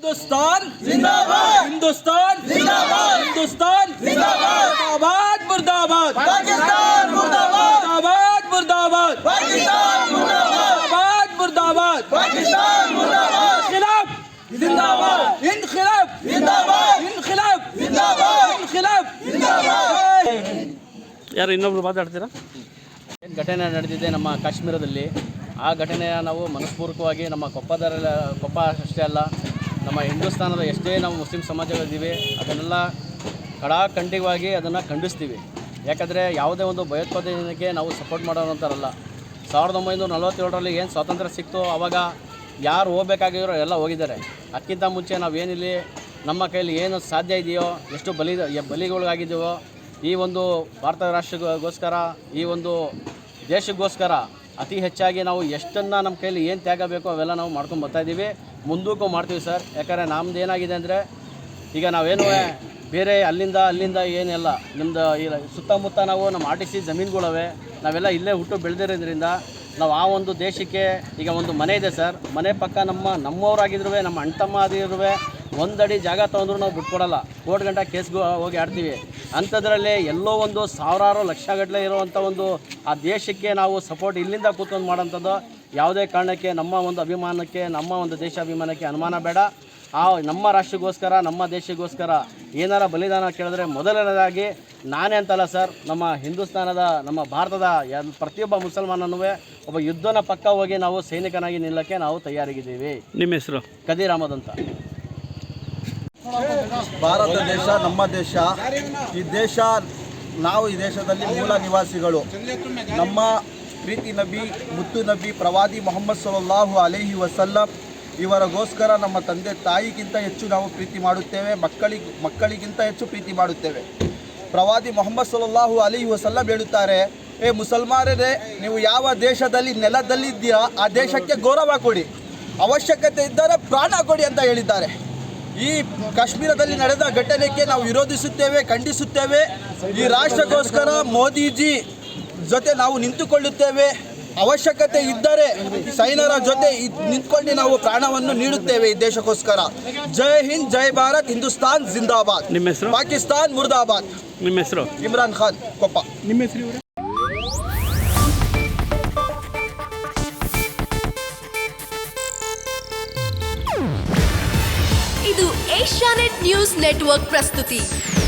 हिंदुस्तान जिंदाबाद हिंदुस्तान जिंदाबाद हिंदुस्तान जिंदाबाद मुर्दाबाद पाकिस्तान मुर्दाबाद मुर्दाबाद पाकिस्तान मुर्दाबाद मुर्दाबाद पाकिस्तान मुर्दाबाद खिलाफ जिंदाबाद इनखिलाफ जिंदाबाद इनखिलाफ जिंदाबाद इनखिलाफ जिंदाबाद ಯಾರು ಇನ್ನೊಬ್ರು ಮಾತಾಡ್ತೀರಾ ಏನು ಘಟನೆ ನಡೆದಿದೆ ನಮ್ಮ ಕಾಶ್ಮೀರದಲ್ಲಿ ಆ ಘಟನೆಯ ನಾವು ಮನಸ್ಪೂರ್ವಕವಾಗಿ ನಮ್ಮ ಕೊಪ್ಪದ ಕೊಪ್ಪ ಅಷ್ಟೇ ಅಲ್ಲ ನಮ್ಮ ಹಿಂದೂಸ್ತಾನದ ಎಷ್ಟೇ ನಾವು ಮುಸ್ಲಿಂ ಸಮಾಜಗಳಿದ್ದೀವಿ, ಅದನ್ನೆಲ್ಲ ಕಡಾಖಂಡಿತವಾಗಿ ಅದನ್ನು ಖಂಡಿಸ್ತೀವಿ. ಯಾಕಂದರೆ ಯಾವುದೇ ಒಂದು ಭಯೋತ್ಪಾದನೆಗೆ ನಾವು ಸಪೋರ್ಟ್ ಮಾಡೋರಂತಾರಲ್ಲ ಸಾವಿರದ ಒಂಬೈನೂರ ನಲವತ್ತೇಳರಲ್ಲಿ ಏನು ಸ್ವಾತಂತ್ರ್ಯ ಸಿಕ್ತು ಆವಾಗ ಯಾರು ಹೋಗ್ಬೇಕಾಗಿರೋ ಎಲ್ಲ ಹೋಗಿದ್ದಾರೆ. ಅದಕ್ಕಿಂತ ಮುಂಚೆ ನಾವೇನಿಲ್ಲಿ, ನಮ್ಮ ಕೈಯಲ್ಲಿ ಏನು ಸಾಧ್ಯ ಇದೆಯೋ, ಎಷ್ಟು ಬಲಿ ಬಲಿಗಳಿಗಾಗಿದ್ದೀವೋ ಈ ಒಂದು ಭಾರತ ರಾಷ್ಟ್ರಗೋಸ್ಕರ ಈ ಒಂದು ದೇಶಕ್ಕೋಸ್ಕರ ಅತಿ ಹೆಚ್ಚಾಗಿ ನಾವು ಎಷ್ಟನ್ನು ನಮ್ಮ ಕೈಯಲ್ಲಿ ಏನು ತ್ಯಾಗ ಬೇಕೋ ಅವೆಲ್ಲ ನಾವು ಮಾಡ್ಕೊಂಡು ಬರ್ತಾ ಇದ್ದೀವಿ. ಮುಂದಕ್ಕೂ ಮಾಡ್ತೀವಿ ಸರ್. ಯಾಕಂದರೆ ನಮ್ದು ಏನಾಗಿದೆ ಅಂದರೆ, ಈಗ ನಾವೇನು ಬೇರೆ ಅಲ್ಲಿಂದ ಅಲ್ಲಿಂದ ಏನಿಲ್ಲ. ನಿಮ್ಮದು ಈ ಸುತ್ತಮುತ್ತ ನಾವು ನಮ್ಮ ಆರ್ ಟಿ ಸಿ ಜಮೀನುಗಳವೆ. ನಾವೆಲ್ಲ ಇಲ್ಲೇ ಹುಟ್ಟು ಬೆಳೆದಿರೋದ್ರಿಂದ ನಾವು ಆ ಒಂದು ದೇಶಕ್ಕೆ ಈಗ ಒಂದು ಮನೆ ಇದೆ ಸರ್. ಮನೆ ಪಕ್ಕ ನಮ್ಮ ನಮ್ಮವರಾಗಿದ್ರು ನಮ್ಮ ಅಣ್ತಮ್ಮ ಆಗಿದ್ರು ಒಂದಡಿ ಜಾಗ ತೊಗೊಂಡ್ರು ನಾವು ಬಿಟ್ಕೊಡಲ್ಲ. ಕೋರ್ಟ್ ಗಂಟೆ ಕೇಸ್ಗೂ ಹೋಗಿ ಆಡ್ತೀವಿ. ಅಂಥದ್ರಲ್ಲಿ ಎಲ್ಲೋ ಒಂದು ಸಾವಿರಾರು ಲಕ್ಷಗಟ್ಟಲೆ ಇರುವಂಥ ಒಂದು ಆ ದೇಶಕ್ಕೆ ನಾವು ಸಪೋರ್ಟ್ ಇಲ್ಲಿಂದ ಕೂತ್ಕೊಂಡು ಮಾಡೋಂಥದ್ದು ಯಾವುದೇ ಕಾರಣಕ್ಕೆ ನಮ್ಮ ಒಂದು ಅಭಿಮಾನಕ್ಕೆ ನಮ್ಮ ಒಂದು ದೇಶಾಭಿಮಾನಕ್ಕೆ ಅನುಮಾನ ಬೇಡ. ಆ ನಮ್ಮ ರಾಷ್ಟ್ರಕ್ಕೋಸ್ಕರ ನಮ್ಮ ದೇಶಕ್ಕೋಸ್ಕರ ಏನಾರ ಬಲಿದಾನ ಕೇಳಿದ್ರೆ ಮೊದಲನೇದಾಗಿ ನಾನೇ ಅಂತಲ್ಲ ಸರ್ ನಮ್ಮ ಹಿಂದೂಸ್ತಾನದ ನಮ್ಮ ಭಾರತದ ಪ್ರತಿಯೊಬ್ಬ ಮುಸಲ್ಮಾನನೂ ಒಬ್ಬ ಯುದ್ಧನ ಪಕ್ಕ ಹೋಗಿ ನಾವು ಸೈನಿಕನಾಗಿ ನಿಲ್ಲಕ್ಕೆ ನಾವು ತಯಾರಾಗಿದ್ದೀವಿ. ನಿಮ್ಮ ಹೆಸರು? ಕದೀರ್ ಅಹಮದ್ ಅಂತ. ಭಾರತ ದೇಶ ನಮ್ಮ ದೇಶ ಈ ದೇಶ ನಾವು ಈ ದೇಶದಲ್ಲಿ ಮೂಲ ನಿವಾಸಿಗಳು. ನಮ್ಮ ಪ್ರೀತಿ ನಬಿ, ಮುತ್ತು ನಬಿ, ಪ್ರವಾದಿ ಮೊಹಮ್ಮದ್ ಸಲ್ಲಾಹು ಅಲೇಹಿ ವಸಲ್ಲಂ, ಇವರಗೋಸ್ಕರ ನಮ್ಮ ತಂದೆ ತಾಯಿಗಿಂತ ಹೆಚ್ಚು ನಾವು ಪ್ರೀತಿ ಮಾಡುತ್ತೇವೆ, ಮಕ್ಕಳಿಗೆ, ಮಕ್ಕಳಿಗಿಂತ ಹೆಚ್ಚು ಪ್ರೀತಿ ಮಾಡುತ್ತೇವೆ. ಪ್ರವಾದಿ ಮೊಹಮ್ಮದ್ ಸಲ್ಲಾಹು ಅಲಿ ವಸಲ್ಲಂ ಹೇಳುತ್ತಾರೆ, ಏ ಮುಸಲ್ಮಾನರೇ, ನೀವು ಯಾವ ದೇಶದಲ್ಲಿ, ನೆಲದಲ್ಲಿದ್ದೀರಾ, ಆ ದೇಶಕ್ಕೆ ಗೌರವ ಕೊಡಿ, ಅವಶ್ಯಕತೆ ಇದ್ದರೆ ಪ್ರಾಣ ಕೊಡಿ ಅಂತ ಹೇಳಿದ್ದಾರೆ. ಈ ಕಾಶ್ಮೀರದಲ್ಲಿ ನಡೆದ ಘಟನೆಗೆ ನಾವು ವಿರೋಧಿಸುತ್ತೇವೆ, ಖಂಡಿಸುತ್ತೇವೆ. ಈ ರಾಷ್ಟ್ರಕ್ಕೋಸ್ಕರ ಮೋದಿಜಿ ಜೊತೆ ನಾವು ನಿಂತುಕೊಳ್ಳುತ್ತೇವೆ. ಅವಶ್ಯಕತೆ ಇದ್ದರೆ ಸೈನ್ಯರ ಜೊತೆ ಇದ್- ನಿಂತ್ಕೊಂಡು ನಾವು ಪ್ರಾಣವನ್ನು ನೀಡುತ್ತೇವೆ ಈ ದೇಶಕ್ಕೋಸ್ಕರ. ಜೈ ಹಿಂದ್ ಜೈ ಭಾರತ್ ಹಿಂದೂಸ್ತಾನ್ ಜಿಂದಾಬಾದ್. ನಿಮ್ಮ ಹೆಸರು? ಪಾಕಿಸ್ತಾನ್ ಮುರ್ದಾಬಾದ್. ನಿಮ್ಮ ಹೆಸರು? ಇಮ್ರಾನ್ ಖಾನ್ ಕೊಪ್ಪ. ನಿಮ್ಮ ಹೆಸರು? ಇದು ಏಷ್ಯಾನೆಟ್ ನ್ಯೂಸ್ ನೆಟ್ವರ್ಕ್ ಪ್ರಸ್ತುತಿ.